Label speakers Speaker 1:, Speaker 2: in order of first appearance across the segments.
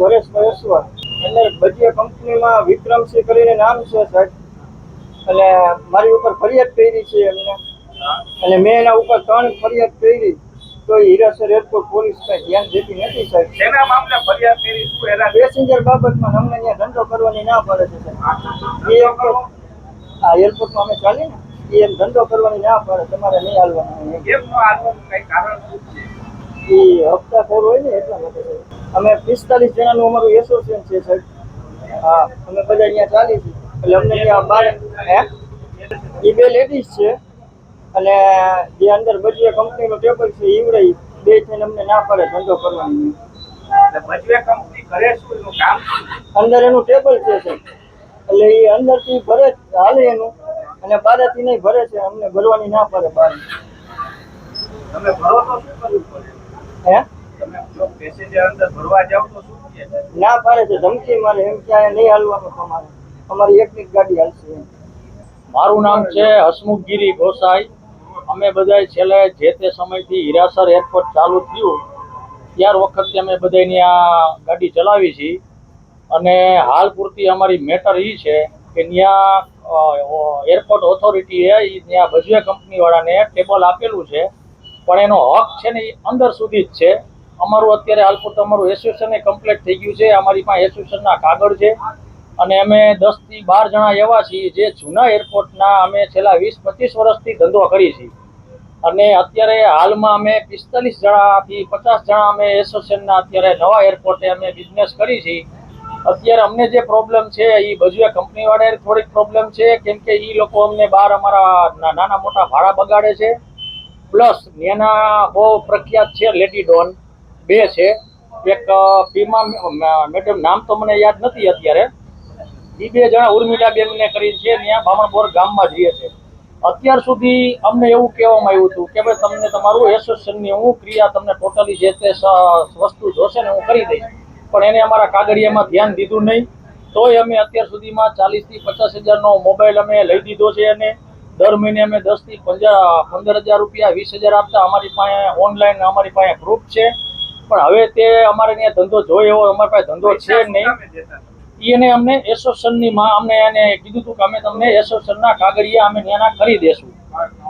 Speaker 1: હરેશભાઈ અસવાર અંદર બધી કંપનીમાં વિક્રમસિંહ કરીને નામ છે સાહેબ. અને મારી ઉપર ફરિયાદ કરી છે એમને. અને મેં એના ઉપર ત્રણ ફરિયાદ કરી. તો હીરાસર એરપોર્ટ પોલીસ કઈ ધ્યાન દેતી નથી સાહેબ.
Speaker 2: શેના મામલે ફરિયાદ કરી શું એના
Speaker 1: પેસેન્જર બાબતમાં અમને ત્યાં ધંધો કરવાની ના પડે છે સાહેબ. એ એરપોર્ટ આ એરપોર્ટમાં અમે ચાલીએ ને એમ ધંધો કરવાની ના પડે તમારે નહીં હાલવાનું એમ.
Speaker 2: કેમ નો હાલવાનું કઈ કારણ શું છે?
Speaker 1: એ હપ્તાખોર હોય ને એટલા માટે. અમે પિસ્તાલીસ જણાનું અમારું એસોસિએશન છે સાહેબ. હા અમે બધા અહીંયા ચાલી છીએ. એટલે અમને ત્યાં બાર હે? એ બે લેડીઝ છે. અને જે અંદર બધી કંપનીનો ટેબલ છે ઈવડાઈ બે થઈને અમને ના પડે ધંધો કરવાની.
Speaker 2: એટલે કંપની કરે શું કામ?
Speaker 1: અંદર એનું ટેબલ છે એટલે એ અંદરથી ભરે હાલે એનું. અને બહારથી નહીં ભરે છે અમને ભરવાની ના પડે બહાર
Speaker 2: તમે ભરો તો શું કરવું પડે?
Speaker 1: ના પાડે છે, ધમકી મારે એમ કે આ નહીં હાલવાનું તમારે. અમારી એક જ ગાડી હાલશે
Speaker 3: મારું નામ છે હસમુખગીરી ગોસાઈ. અમે બધા છેલ્લે જે તે સમયથી હીરાસર એરપોર્ટ ચાલુ થયું, ત્યાર વખતથી અમે બધાની આ ગાડી ચલાવી છીએ અને હાલ પૂરતી અમારી મેટર એ છે કે ત્યાં એરપોર્ટ ઓથોરિટીએ એ ત્યાં ભજવે કંપનીવાળાને ટેબલ આપેલું છે. પણ એનો હક છે ને એ અંદર સુધી જ છે. અમારું અત્યારે હાલ પૂરતું અમારું એસોસિએશન કમ્પ્લીટ થઈ ગયું છે. અમારી પાસે એસોસિએશનના કાગળ છે. અને અમે દસથી બાર જણા એવા છીએ જે જૂના એરપોર્ટના અમે છેલ્લા વીસ પચીસ વર્ષથી ધંધો કરી છીએ. અને અત્યારે હાલમાં અમે પિસ્તાલીસ જણાથી પચાસ જણા અમે એસોસિએશનના અત્યારે નવા એરપોર્ટે અમે બિઝનેસ કરી છીએ. અત્યારે અમને જે પ્રોબ્લેમ છે એ ભજવે કંપનીવાળાએ થોડીક પ્રોબ્લેમ છે, કેમ કે એ લોકો અમને બહાર અમારા નાના મોટા ભાડા બગાડે છે. પ્લસ એના બહુ પ્રખ્યાત છે લેડી ડોન, બે છે. એક ફીમા મેડમ, નામ તો મને યાદ નથી અત્યારે. એ બે જણા ઉર્મિલા બેનને કરી છે ત્યાં બામણપોર ગામમાં જ રહે છે. અત્યાર સુધી અમને એવું કહેવામાં આવ્યું હતું કે ભાઈ તમને તમારું એસોસિએશનની હું ક્રિયા તમને ટોટલી જે તે વસ્તુ જોશે ને હું કરી દઈશ. પણ એને અમારા કાગળિયામાં ધ્યાન દીધું નહીં. તોય અમે અત્યાર સુધીમાં ચાલીસથી પચાસ હજારનો મોબાઈલ અમે લઈ દીધો છે અને દર મહિને અમે દસથી પંદર પંદર હજાર રૂપિયા વીસ હજાર આપતા અમારી પાસે ઓનલાઈન અમારી પાસે પ્રૂફ છે. પણ હવે તે અમારે ત્યાં ધંધો જોઈએ એવો અમારી પાસે ધંધો છે નહીં. એને અમને એસોસિએશનની માં અમને એને કીધું હતું કે અમે તમને એસોસિએશનના કાગળિયા અમે નાના કરી દેશું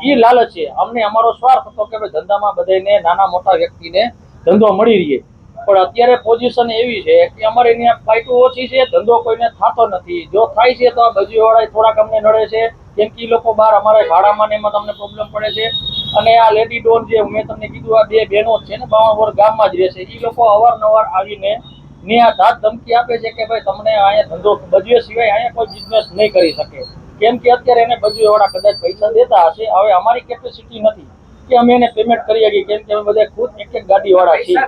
Speaker 3: એ લાલચ છે. અમને અમારો સ્વાર્થ હતો કે ભાઈ ધંધામાં બધાને નાના મોટા વ્યક્તિને ધંધો મળી રહે. પણ અત્યારે પોઝિશન એવી છે કે અમારે ત્યાં ફાયદો ઓછી છે, ધંધો કોઈને થતો નથી. જો થાય છે તો આ બજીવાળા થોડાક અમને નડે છે, કેમ કે લોકો બહાર અમારે ભાડામાં ને એમાં તમને પ્રોબ્લેમ પડે છે. અને આ લેડી ડોન જે મેં તમને કીધું, આ બે બહેનો છે ને બાવણવર ગામમાં જ રહે છે. એ લોકો અવારનવાર આવીને ને આ ધમકી આપે છે કે ભાઈ તમને અહીંયા ધંધો બજવે સિવાય અહીંયા કોઈ બિઝનેસ નહીં કરી શકે. કેમ કે અત્યારે એને બજવેવાળા કદાચ પૈસા દેતા હશે, હવે અમારી કેપેસિટી નથી. કે અમે એને પેમેન્ટ કરી શકીએ કેમ કે અમે બધા ખુદ એક એક ગાડીવાળા છીએ.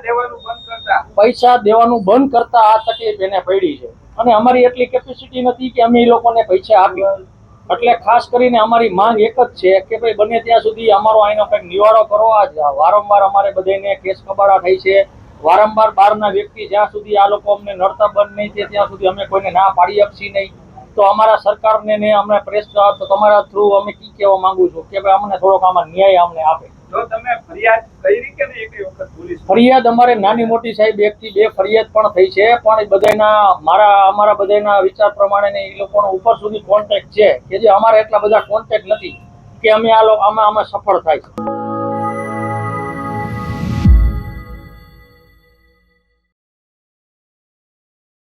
Speaker 2: પૈસા દેવાનું બંધ કરતા.
Speaker 3: આ તકલીફ એને પડી છે. અને અમારી એટલી કેપેસિટી નથી કે અમે એ લોકોને પૈસા આપી એટલે ખાસ કરીને અમારી માંગ એક જ છે કે ભાઈ બને ત્યાં સુધી અમારો આઈનો કંઈક નિવારો કરો. આ વારંવાર અમારે બધાને કેસ કબાડા થાય છે. વારંવાર બહારના વ્યક્તિ જ્યાં સુધી આ લોકો અમને નડતા બંધ નહીં ત્યાં સુધી અમે કોઈને ના પાડી શકશી નહીં. તો અમારા સરકારને ને અમે પ્રેસ તમારા થ્રુ અમે કી કહેવા માંગુ છું કે ભાઈ અમને થોડોક આમાં ન્યાય અમને આપે.
Speaker 2: જો તમે ફરિયાદ કરી કે એક વખત પોલીસ
Speaker 3: ફરિયાદ અમારે નાની મોટી સાહેબ એક થી બે ફરિયાદ પણ થઈ છે પણ બધાના મારા અમારા બધાના વિચાર પ્રમાણે ને એ લોકોનો ઉપર સુધી કોન્ટેક્ટ છે કે જે અમારે એટલા બધા કોન્ટેક્ટ નથી કે અમે આ લોકો આમાં આમાં સફળ થાય.